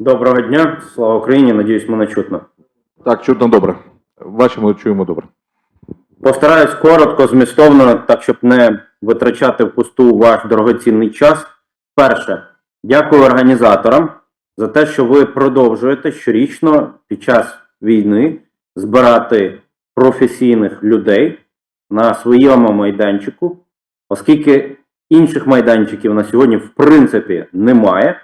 Доброго дня, слава Україні. Надіюсь, мене чутно. Так, чутно добре. Бачимо, чуємо добре. Постараюсь коротко, змістовно, так щоб не витрачати впусту ваш дорогоцінний час. Перше, дякую організаторам за те, що ви продовжуєте щорічно під час війни збирати професійних людей на своєму майданчику, оскільки інших майданчиків на сьогодні в принципі немає.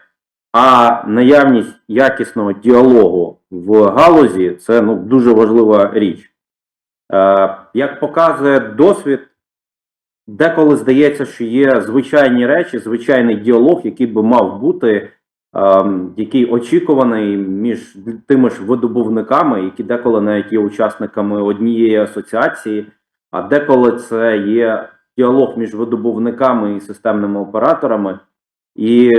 А наявність якісного діалогу в галузі це ну, дуже важлива річ. Е, як показує досвід, деколи здається, що є звичайні речі, звичайний діалог, який би мав бути, ем, який очікуваний між тими ж видобувниками, які деколи навіть є учасниками однієї асоціації, а деколи це є діалог між видобувниками і системними операторами. І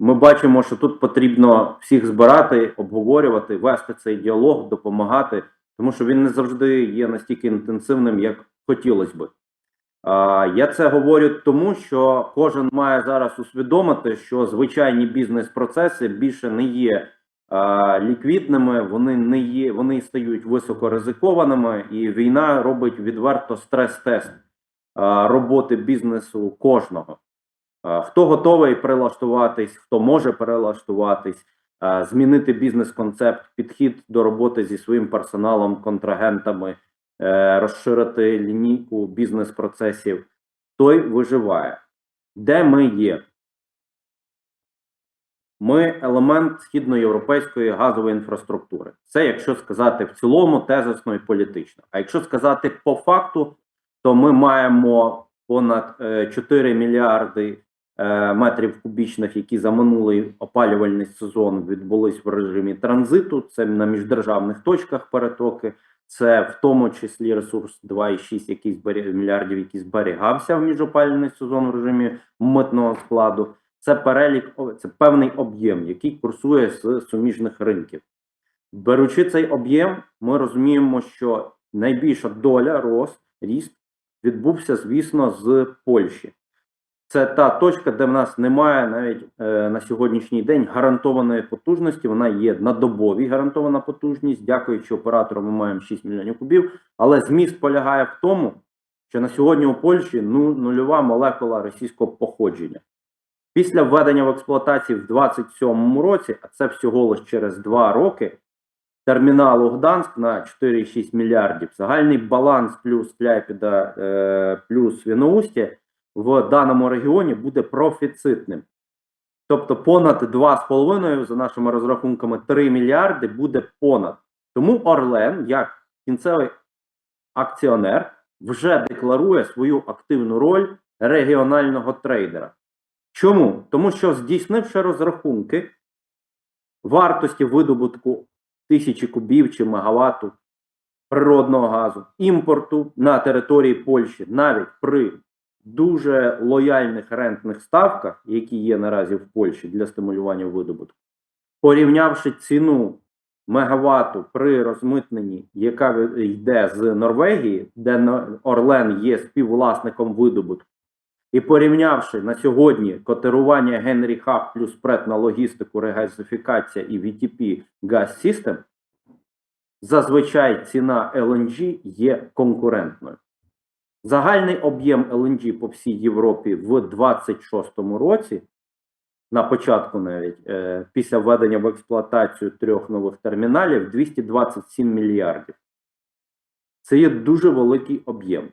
ми бачимо, що тут потрібно всіх збирати, обговорювати, вести цей діалог, допомагати, тому що він не завжди є настільки інтенсивним, як хотілося би. Я це говорю тому, що кожен має зараз усвідомити, що звичайні бізнес-процеси більше не є ліквідними, вони не є, вони стають високоризикованими, і війна робить відверто стрес-тест роботи бізнесу кожного. Хто готовий прилаштуватись, хто може перелаштуватись, змінити бізнес-концепт, підхід до роботи зі своїм персоналом, контрагентами, е, розширити лінійку бізнес-процесів, той виживає. Де ми є? Ми елемент східноєвропейської газової інфраструктури. Це якщо сказати в цілому, тезисно і політично. А якщо сказати по факту, то ми маємо понад е, 4 мільярди е, метрів кубічних, які за минулий опалювальний сезон відбулись в режимі транзиту. Це на міждержавних точках перетоки. Це в тому числі ресурс 2,6 який збері... мільярдів, який зберігався в міжопалювальний сезон в режимі митного складу. Це перелік, це певний об'єм, який курсує з суміжних ринків. Беручи цей об'єм, ми розуміємо, що найбільша доля рост, ріст відбувся, звісно, з Польщі. Це та точка, де в нас немає навіть е, на сьогоднішній день гарантованої потужності. Вона є на добовій гарантована потужність. Дякуючи оператору, ми маємо 6 мільйонів кубів. Але зміст полягає в тому, що на сьогодні у Польщі ну, нульова молекула російського походження. Після введення в експлуатацію в 2027 році, а це всього лише через 2 роки, терміналу Гданськ на 4,6 мільярдів. Загальний баланс плюс Кляйпіда е, плюс Віноустя в даному регіоні буде профіцитним. Тобто понад 2,5, за нашими розрахунками, 3 мільярди буде понад. Тому Орлен, як кінцевий акціонер, вже декларує свою активну роль регіонального трейдера. Чому? Тому що здійснивши розрахунки вартості видобутку тисячі кубів чи мегаватту природного газу, імпорту на території Польщі, навіть при дуже лояльних рентних ставках, які є наразі в Польщі для стимулювання видобутку, порівнявши ціну мегаватту при розмитненні, яка йде з Норвегії, де Орлен є співвласником видобутку, і порівнявши на сьогодні котирування Генрі Хаб плюс спред на логістику, регазифікація і VTP Gas System, зазвичай ціна LNG є конкурентною. Загальний об'єм LNG по всій Європі в 26-му році, на початку навіть е, після введення в експлуатацію трьох нових терміналів 227 мільярдів. Це є дуже великий об'єм.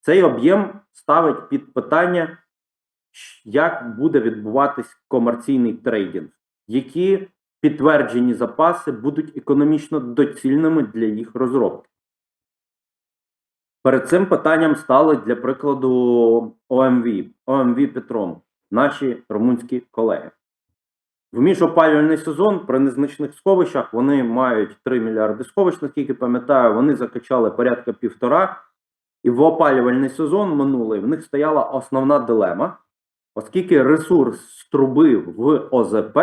Цей об'єм ставить під питання, як буде відбуватись комерційний трейдинг, які підтверджені запаси будуть економічно доцільними для їх розробки. Перед цим питанням стали для прикладу ОМВ, ОМВ Петром, наші румунські колеги. В міжопалювальний сезон при незначних сховищах вони мають 3 мільярди сховищ, наскільки пам'ятаю, вони закачали порядка півтора. І в опалювальний сезон минулий в них стояла основна дилема, оскільки ресурс з труби в ОЗП,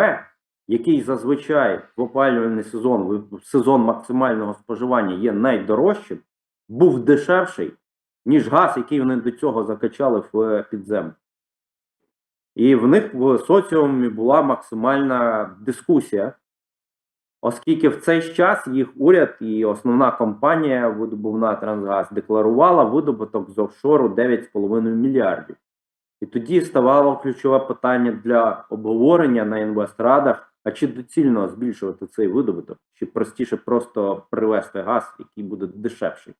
який зазвичай в опалювальний сезон, в сезон максимального споживання є найдорожчим, був дешевший, ніж газ, який вони до цього закачали в е, підземку. І в них в соціумі була максимальна дискусія, оскільки в цей час їх уряд і основна компанія видобувна Трансгаз декларувала видобуток з офшору 9,5 мільярдів. І тоді ставало ключове питання для обговорення на інвестрадах: а чи доцільно збільшувати цей видобуток, чи простіше просто привезти газ, який буде дешевший?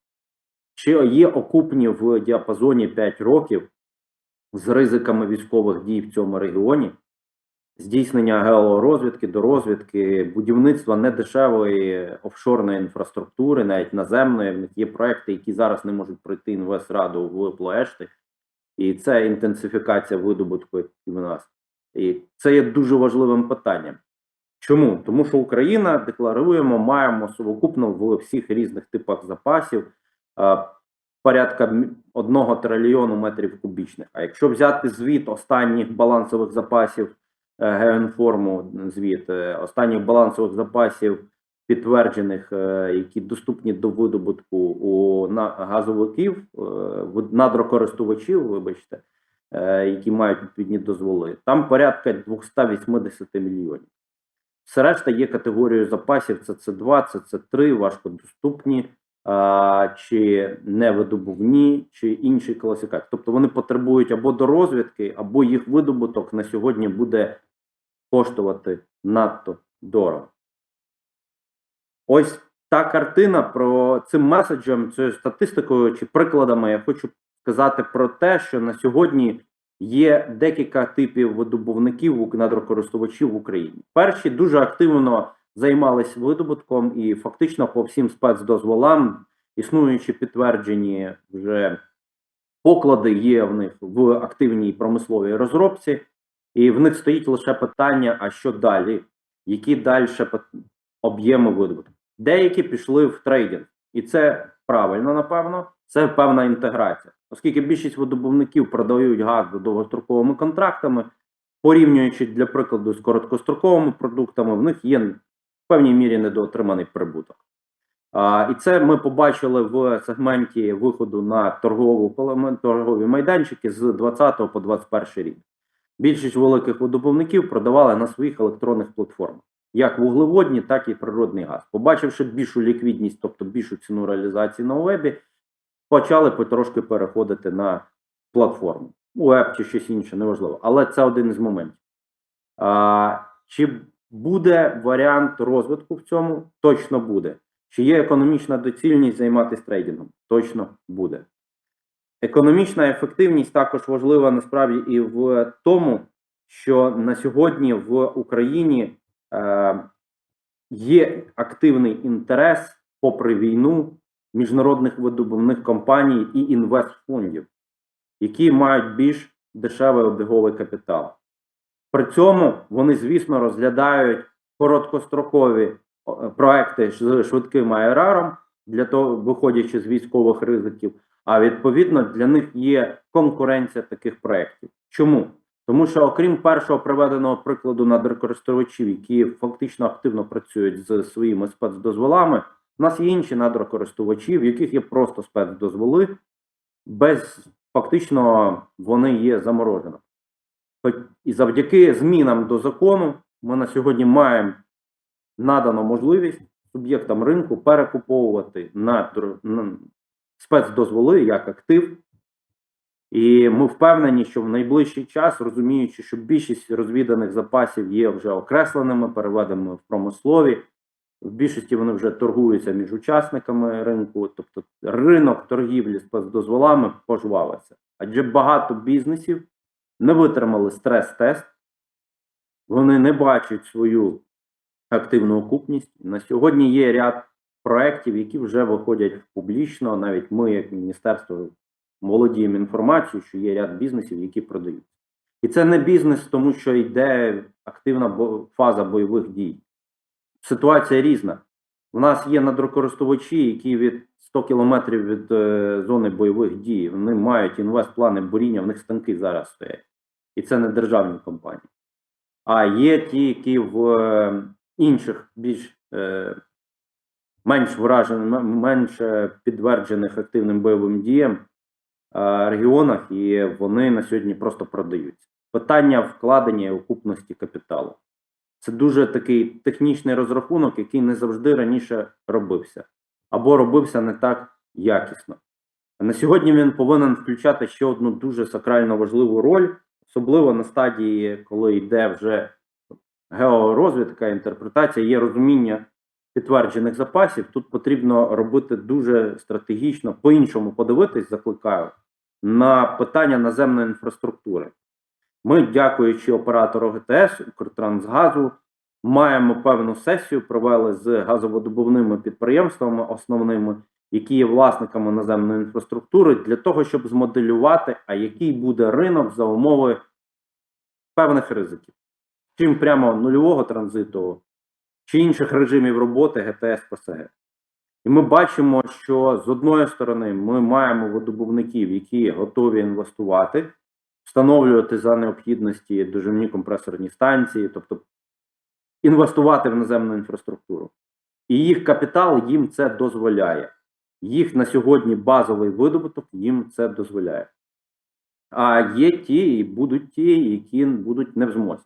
Чи є окупні в діапазоні 5 років з ризиками військових дій в цьому регіоні, здійснення георозвідки, дорозвідки, будівництва недешевої офшорної інфраструктури, навіть наземної. В них є проекти, які зараз не можуть пройти інвестраду в Плоешти, і це інтенсифікація видобутку і в нас. І це є дуже важливим питанням. Чому? Тому що Україна декларуємо, маємо совокупно в всіх різних типах запасів порядка м- одного трильйону метрів кубічних. А якщо взяти звіт останніх балансових запасів е, Геоінформу, звіт е, останніх балансових запасів підтверджених, е, які доступні до видобутку у газовиків, е, надрокористувачів, вибачте, е, які мають відповідні дозволи, там порядка 280 мільйонів. Все решта є категорією запасів: це С2, це С3, важкодоступні, чи невидобувні, чи інші класифікації. Тобто вони потребують або дорозвідки, або їх видобуток на сьогодні буде коштувати надто дорого. Ось та картина про цим меседжем, цією статистикою чи прикладами я хочу сказати про те, що на сьогодні є декілька типів видобувників надрокористувачів в Україні. Перші дуже активно займалися видобутком і фактично по всім спецдозволам, існуючі підтверджені вже поклади є в них в активній промисловій розробці, і в них стоїть лише питання: а що далі? Які далі об'єми видобутку? Деякі пішли в трейдинг, і це правильно, напевно. Це певна інтеграція, оскільки більшість видобувників продають газ за довгостроковими контрактами, порівнюючи для прикладу з короткостроковими продуктами, в них є певній мірі недоотриманий прибуток. А, і це ми побачили в сегменті виходу на торгову торгові майданчики з 20 по 21 рік. Більшість великих видобувників продавали на своїх електронних платформах, як вуглеводні, так і природний газ. Побачивши більшу ліквідність, тобто більшу ціну реалізації на вебі, почали потрошки переходити на платформу. Веб чи щось інше, неважливо. Але це один із моментів. А, чи буде варіант розвитку в цьому? Точно буде. Чи є економічна доцільність займатися трейдингом? Точно буде. Економічна ефективність також важлива насправді і в тому, що на сьогодні в Україні е, є активний інтерес, попри війну, міжнародних видобувних компаній і інвестфондів, які мають більш дешевий обіговий капітал. При цьому вони, звісно, розглядають короткострокові проекти з швидким аераром, для того, виходячи з військових ризиків. А відповідно для них є конкуренція таких проєктів. Чому? Тому що, окрім першого приведеного прикладу надрокористувачів, які фактично активно працюють з своїми спецдозволами, у нас є інші надрокористувачі, в яких є просто спецдозволи, без фактично вони є заморожені. І завдяки змінам до закону ми на сьогодні маємо надано можливість суб'єктам ринку перекуповувати надр- н- спецдозволи як актив. І ми впевнені, що в найближчий час, розуміючи, що більшість розвіданих запасів є вже окресленими, переведеними в промислові, в більшості вони вже торгуються між учасниками ринку, тобто ринок торгівлі спецдозволами пожвавився. Адже багато бізнесів не витримали стрес-тест, вони не бачать свою активну окупність. На сьогодні є ряд проєктів, які вже виходять публічно. Навіть ми, як міністерство, володіємо інформацією, що є ряд бізнесів, які продають. І це не бізнес, тому що йде активна фаза бойових дій. Ситуація різна. У нас є надрокористувачі, які від 100 кілометрів від е, зони бойових дій вони мають інвестплани буріння, в них станки зараз стоять. І це не державні компанії. А є ті, які в е, інших більш е, менш вражених, менш е, підтверджених активним бойовим діям е, регіонах, і вони на сьогодні просто продаються. питання вкладення і окупності капіталу. Це дуже такий технічний розрахунок, який не завжди раніше робився, або робився не так якісно. На сьогодні він повинен включати ще одну дуже сакрально важливу роль, особливо на стадії, коли йде вже георозвідка, інтерпретація, є розуміння підтверджених запасів. Тут потрібно робити дуже стратегічно, по-іншому подивитись, закликаю, на питання наземної інфраструктури. Ми, дякуючи оператору ГТС, Укртрансгазу, маємо певну сесію, провели з газовидобувними підприємствами основними, які є власниками наземної інфраструктури, для того, щоб змоделювати, а який буде ринок за умови певних ризиків, чим прямо нульового транзиту чи інших режимів роботи ГТС ПСГ. І ми бачимо, що з одної сторони ми маємо видобувників, які готові інвестувати, встановлювати за необхідності доживні компресорні станції, тобто інвестувати в наземну інфраструктуру. І їх капітал їм це дозволяє. Їх на сьогодні базовий видобуток їм це дозволяє. А є ті, і будуть ті, які будуть не в змозі.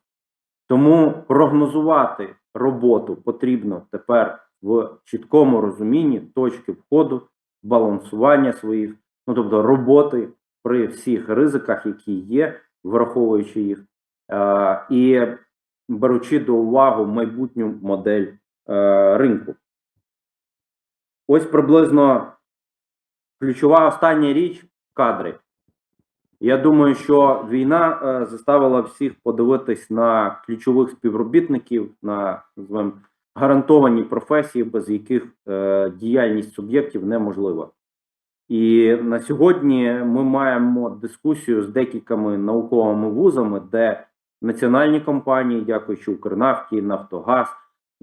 Тому прогнозувати роботу потрібно тепер в чіткому розумінні точки входу, балансування своїх, ну тобто роботи при всіх ризиках, які є, враховуючи їх, і беручи до уваги майбутню модель е, ринку. Ось приблизно ключова остання річ кадри. Я думаю, що війна е, заставила всіх подивитись на ключових співробітників, на називаємо, гарантовані професії, без яких е, діяльність суб'єктів неможлива. І на сьогодні ми маємо дискусію з декількома науковими вузами, де національні компанії, дякуючи Укрнафті, Нафтогаз,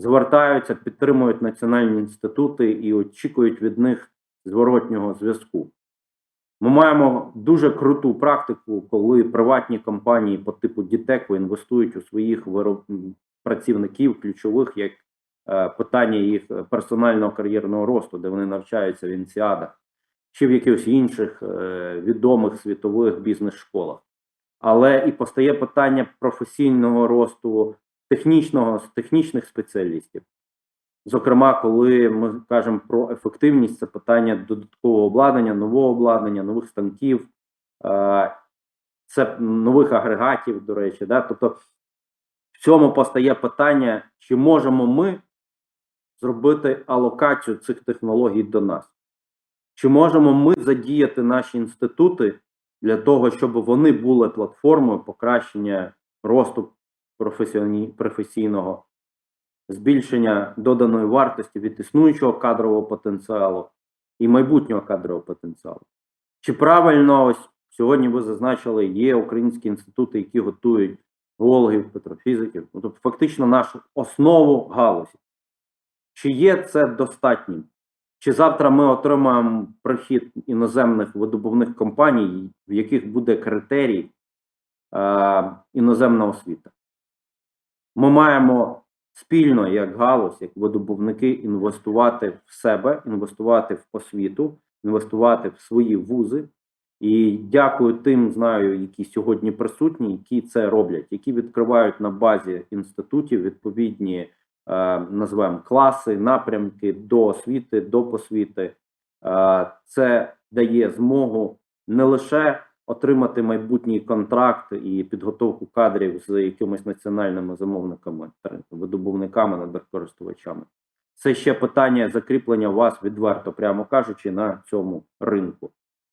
звертаються, підтримують національні інститути і очікують від них зворотнього зв'язку. Ми маємо дуже круту практику, коли приватні компанії по типу Дітеку інвестують у своїх вироб... працівників ключових як е, питання їх персонального кар'єрного росту, де вони навчаються в інсіадах чи в якихось інших е, відомих світових бізнес-школах. Але і постає питання професійного росту технічного технічних спеціалістів. Зокрема, коли ми кажемо про ефективність, це питання додаткового обладнання, нового обладнання, нових станків, е, це нових агрегатів, до речі. Да? Тобто в цьому постає питання, чи можемо ми зробити алокацію цих технологій до нас? Чи можемо ми задіяти наші інститути для того, щоб вони були платформою покращення росту професійного, збільшення доданої вартості від існуючого кадрового потенціалу і майбутнього кадрового потенціалу? Чи правильно ось сьогодні ви зазначили, є українські інститути, які готують геологів, петрофізиків, ну, тобто фактично нашу основу галузі? Чи є це достатнім? Чи завтра ми отримаємо прихід іноземних видобувних компаній, в яких буде критерій е, іноземна освіта? Ми маємо спільно, як галузь, як видобувники, інвестувати в себе, інвестувати в освіту, інвестувати в свої вузи. І дякую тим, знаю, які сьогодні присутні, які це роблять, які відкривають на базі інститутів відповідні е, називаємо класи, напрямки до освіти, до посвіти. Е, це дає змогу не лише отримати майбутній контракт і підготовку кадрів з якимись національними замовниками, видобувниками, надкористувачами. Це ще питання закріплення вас відверто, прямо кажучи, на цьому ринку.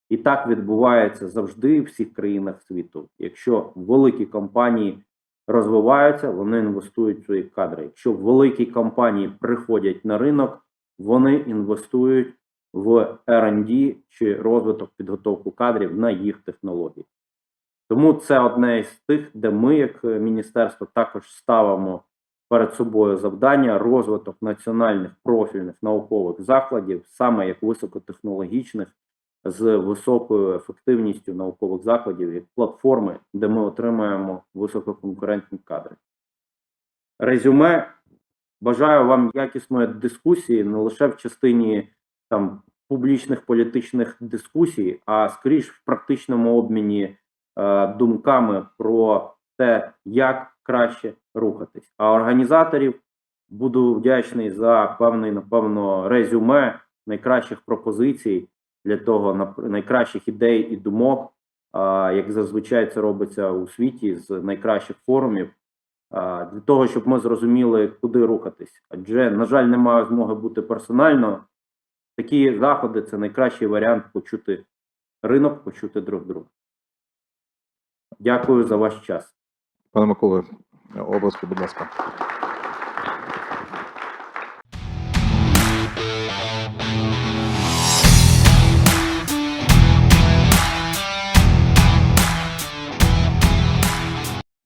І так відбувається завжди в всіх країнах світу. Якщо великі компанії розвиваються, вони інвестують в свої кадри. Якщо великі компанії приходять на ринок, вони інвестують в R&D чи розвиток підготовку кадрів на їх технології. Тому це одне із тих, де ми, як е, міністерство, також ставимо перед собою завдання розвиток національних профільних наукових закладів, саме як високотехнологічних, з високою ефективністю наукових закладів, як платформи, де ми отримаємо висококонкурентні кадри. Резюме. Бажаю вам якісної дискусії не лише в частині там публічних політичних дискусій, а скоріш в практичному обміні е, думками про те, як краще рухатись. А організаторів буду вдячний за певний, напевно, резюме найкращих пропозицій для того, найкращих ідей і думок, як зазвичай це робиться у світі з найкращих форумів, для того, щоб ми зрозуміли, куди рухатись. Адже, на жаль, немає змоги бути персонально. Такі заходи це найкращий варіант почути ринок, почути друг друга. Дякую за ваш час. Пане Миколе, обласку, будь ласка.